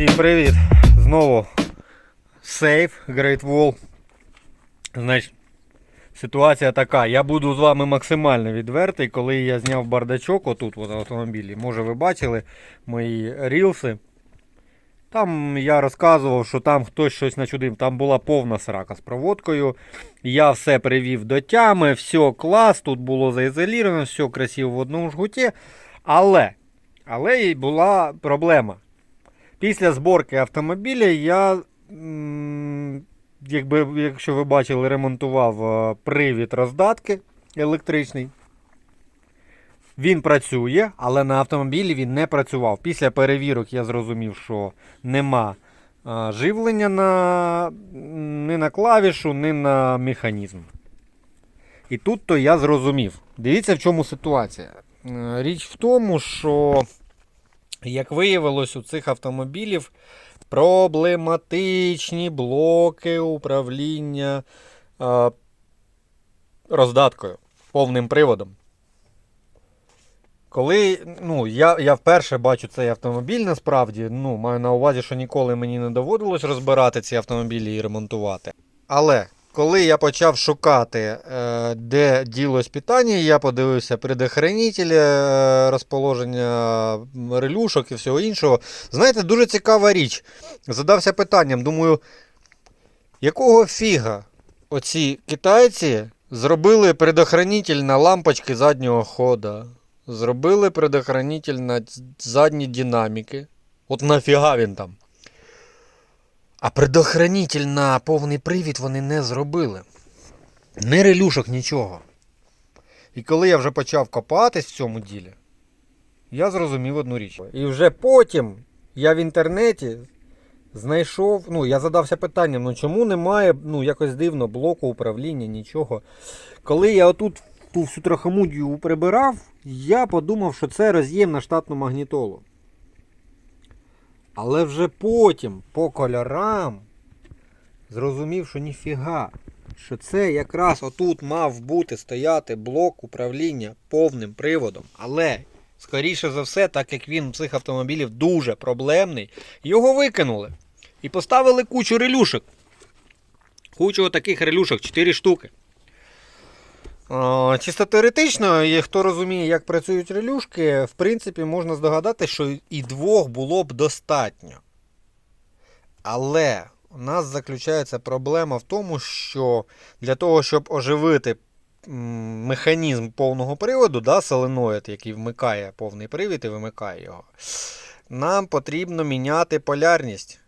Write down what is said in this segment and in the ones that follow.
Всім привіт! Знову сейф Great Wall. Значить, ситуація така. Я буду з вами максимально відвертий, коли я зняв бардачок отут от, в автомобілі. Може ви бачили мої рілси. Там я розказував, що там хтось щось начудив. Там була повна срака з проводкою. Я все привів до тями, все клас, тут було заізоліровано, все красиво в одному жгуті. Але, але була проблема. Після зборки автомобіля я, якби, якщо ви бачили, ремонтував е, привід роздатки електричний. Він працює, але на автомобілі він не працював. Після перевірок я зрозумів, що нема е, живлення на, ні на клавішу, ні на механізм. І тут то я зрозумів. Дивіться, в чому ситуація. Е, Річ в тому, що як виявилось, у цих автомобілів проблематичні блоки управління е, роздаткою, повним приводом. Коли ну, я, я вперше бачу цей автомобіль, насправді, ну, маю на увазі, що ніколи мені не доводилось розбирати ці автомобілі і ремонтувати. Але коли я почав шукати, е, де ділось питання, я подивився предохранителі, е, розположення релюшок і всього іншого. Знаєте, дуже цікава річ. Задався питанням, думаю, якого фіга оці китайці зробили предохранитель на лампочки заднього хода, зробили предохранитель на задні динаміки. От нафіга він там. А предохранитель на повний привід вони не зробили. Не релюшок, нічого. І коли я вже почав копатись в цьому ділі, я зрозумів одну річ. І вже потім я в інтернеті знайшов, ну, я задався питанням, ну чому немає, ну, якось дивно, блоку управління, нічого. Коли я отут ту всю трахомудію прибирав, я подумав, що це роз'єм на штатну магнітолу. Але вже потім, по кольорам, зрозумів, що ніфіга. Що це якраз отут мав бути стояти блок управління повним приводом. Але, скоріше за все, так як він цих автомобілів дуже проблемний, його викинули. І поставили кучу релюшок. Кучу таких релюшок, 4 штуки. О, Чисто теоретично, і хто розуміє, як працюють релюшки, в принципі, можна здогадати, що і двох було б достатньо. Але у нас заключається проблема в тому, що для того, щоб оживити механізм повного приводу, да, соленоїд, який вмикає повний привід і вимикає його, нам потрібно міняти полярність.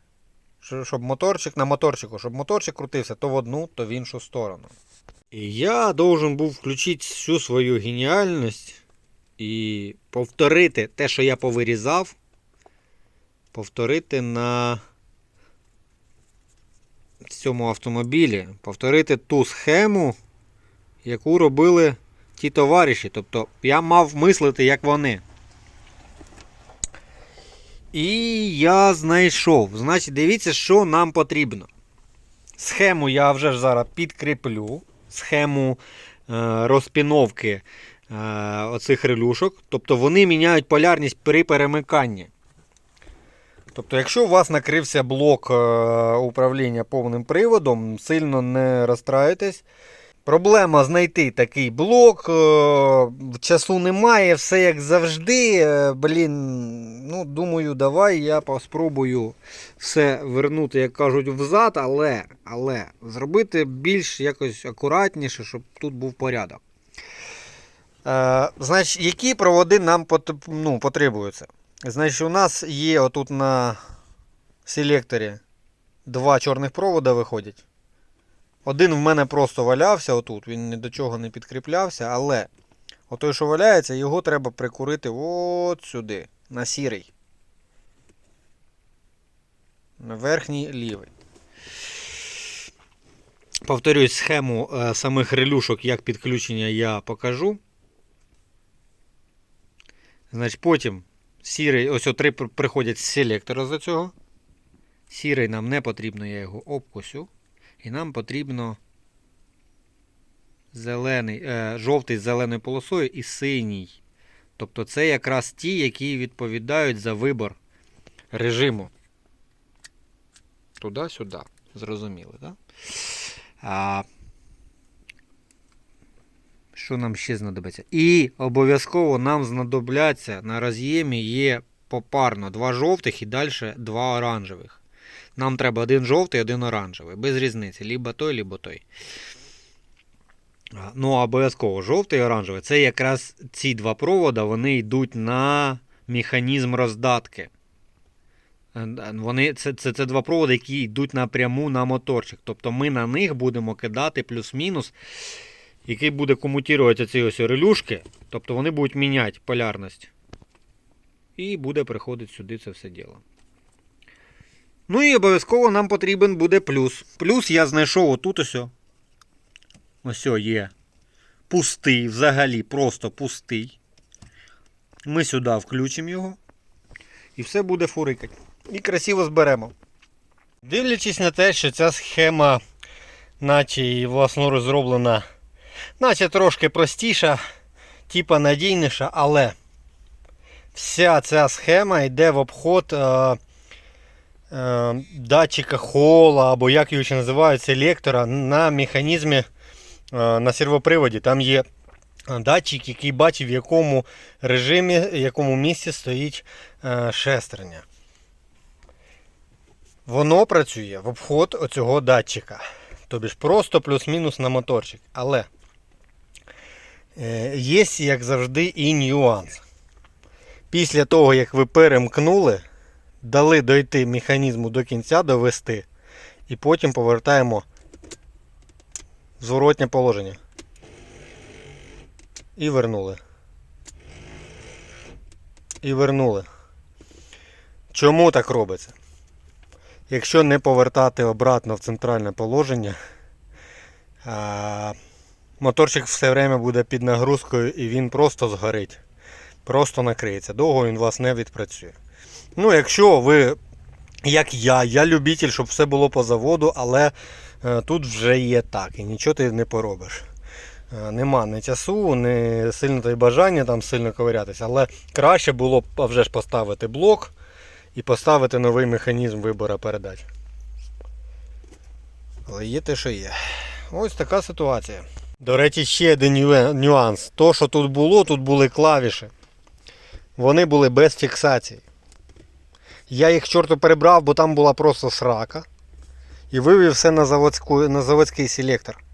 Щоб моторчик на моторчику, щоб моторчик крутився то в одну, то в іншу сторону. І я должен був включити всю свою геніальність і повторити те, що я повирізав, повторити на цьому автомобілі, повторити ту схему, яку робили ті товариші. Тобто я мав мислити, як вони. І я знайшов. Значить, дивіться, що нам потрібно. Схему я вже зараз підкріплю. Схему е, розпіновки е, оцих релюшок. Тобто вони міняють полярність при перемиканні. Тобто, якщо у вас накрився блок е, управління повним приводом, сильно не розстраюйтесь. Проблема знайти такий блок. е, Часу немає, все як завжди. Е, Блін, ну думаю, давай я поспробую все вернути, як кажуть, взад, але, але зробити більш якось акуратніше, щоб тут був порядок. Е, значить, які проводи нам ну, потребуються? Значить, у нас є отут на селекторі два чорних провода виходять. Один в мене просто валявся отут, він ні до чого не підкріплявся, але отой, що валяється, його треба прикурити от сюди, на сірий. На верхній лівий. Повторюсь, схему е, самих релюшок, як підключення, я покажу. Значить, потім сірий, ось три приходять з селектора за цього. Сірий нам не потрібно, я його обкусю. І нам потрібно зелений, е, жовтий з зеленою полосою і синій. Тобто це якраз ті, які відповідають за вибор режиму. туди-сюди. Зрозуміли, так? А, що нам ще знадобиться? І обов'язково нам знадобляться на роз'ємі є попарно два жовтих і далі два оранжевих. Нам треба один жовтий, один оранжевий. Без різниці. Либо той, либо той. Ну, обов'язково жовтий і оранжевий. Це якраз ці два провода, вони йдуть на механізм роздатки. Е, Вони, це, це, це два проводи, які йдуть напряму на моторчик. Тобто ми на них будемо кидати плюс-мінус, який буде комутувати ці ось релюшки. Тобто вони будуть міняти полярність. І буде приходити сюди це все діло. Ну і обов'язково нам потрібен буде плюс. Плюс я знайшов отут ось. Ось є. Пустий, взагалі просто пустий. Ми сюди включимо його. І все буде фурикати. І красиво зберемо. Дивлячись на те, що ця схема, наче і власноруч зроблена, наче трошки простіша, типа надійніша, але вся ця схема йде в обход е, датчика хола, або як його ще називають, селектора на механізмі е, на сервоприводі. Там є е, датчик, який бачить, в якому режимі, в якому місці стоїть е, шестерня. Воно працює в обход оцього датчика. Тобі ж просто плюс-мінус на моторчик. Але е, є, як завжди, і нюанс. Після того, як ви перемкнули, дали дойти механізму до кінця, довести, і потім повертаємо в зворотнє положення. І вернули. І вернули. Чому так робиться? Якщо не повертати обратно в центральне положення, моторчик все время буде під нагрузкою і він просто згорить. Просто накриється. Довго він вас не відпрацює. Ну, якщо ви, як я, я любитель, щоб все було по заводу, але е, тут вже є так, і нічого ти не поробиш. Е, Нема ні часу, ні сильно та бажання там сильно ковирятися, але краще було б вже ж поставити блок і поставити новий механізм вибору передач. Але є те, що є. Ось така ситуація. До речі, ще один нюанс. То, що тут було, тут були клавіші. Вони були без фіксації. Я їх чорту перебрав, бо там була просто срака. І вивів все на, заводську, на заводський селектор.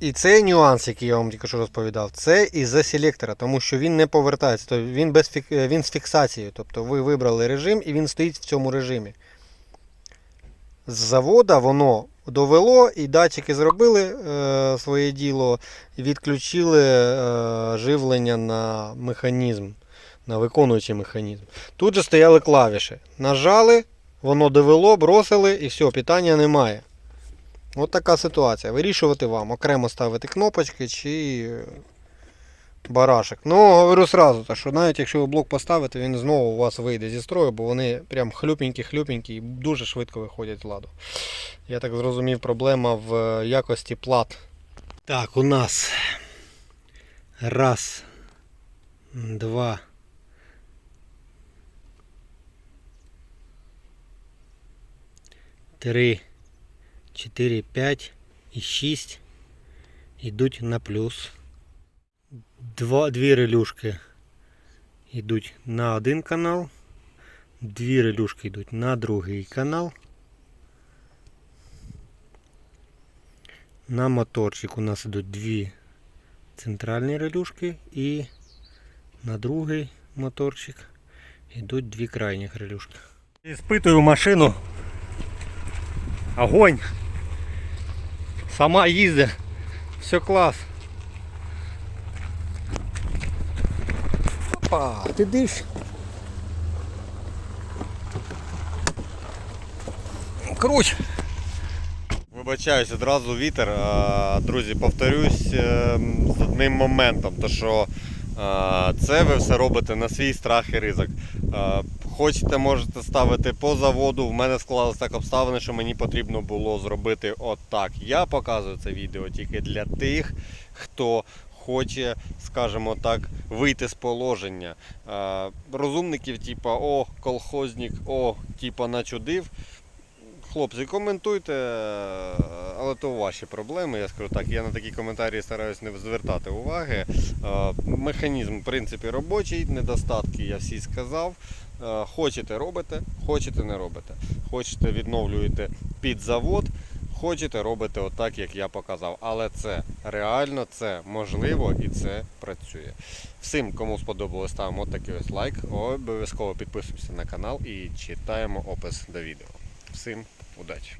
І цей нюанс, який я вам тільки що розповідав, це із-за селектора, тому що він не повертається. Тобто він, без фік... е, він з фіксацією. Тобто ви вибрали режим і він стоїть в цьому режимі. З завода воно довело, і датчики зробили е, своє діло, відключили е, живлення на механізм, на виконуючий механізм. Тут же стояли клавіші. Нажали, воно довело, бросили і все, питання немає. От така ситуація. Вирішувати вам, окремо ставити кнопочки чи е, барашек. Ну, говорю сразу, що навіть якщо ви блок поставите, він знову у вас вийде зі строю, бо вони прям хлюпенькі-хлюпенькі і дуже швидко виходять з ладу. Я так зрозумів, проблема в е, якості плат. Так, у нас раз, два. Три. 4, 5 і 6 йдуть на плюс. Два, дві релюшки йдуть на один канал. Дві релюшки йдуть на другий канал. На моторчик у нас йдуть дві центральні релюшки і на другий моторчик йдуть дві крайніх релюшки. Іспитую машину. Огонь! Сама їздить. Все клас. Опа, ти диш. Круть. Вибачаюсь, одразу вітер. Друзі, повторюсь е, з одним моментом, то що е, це ви все робите на свій страх і ризик. Хочете, можете ставити по заводу. В мене склалися так обставини, що мені потрібно було зробити отак. Я показую це відео тільки для тих, хто хоче, скажімо так, вийти з положення. Е, Розумників, типа, о, колхозник, о, типа начудив. Хлопці, коментуйте, е, але то ваші проблеми. Я скажу так, я на такі коментарі стараюсь не звертати уваги. Е, Механізм, в принципі, робочий, недостатки я всі сказав. Е, Хочете робите, хочете не робите. Хочете відновлюєте під завод, хочете робите отак, як я показав. Але це реально, це можливо і це працює. Всім, кому сподобалось, ставимо такий ось лайк. Обов'язково підписуємося на канал і читаємо опис до відео. Всім удачі!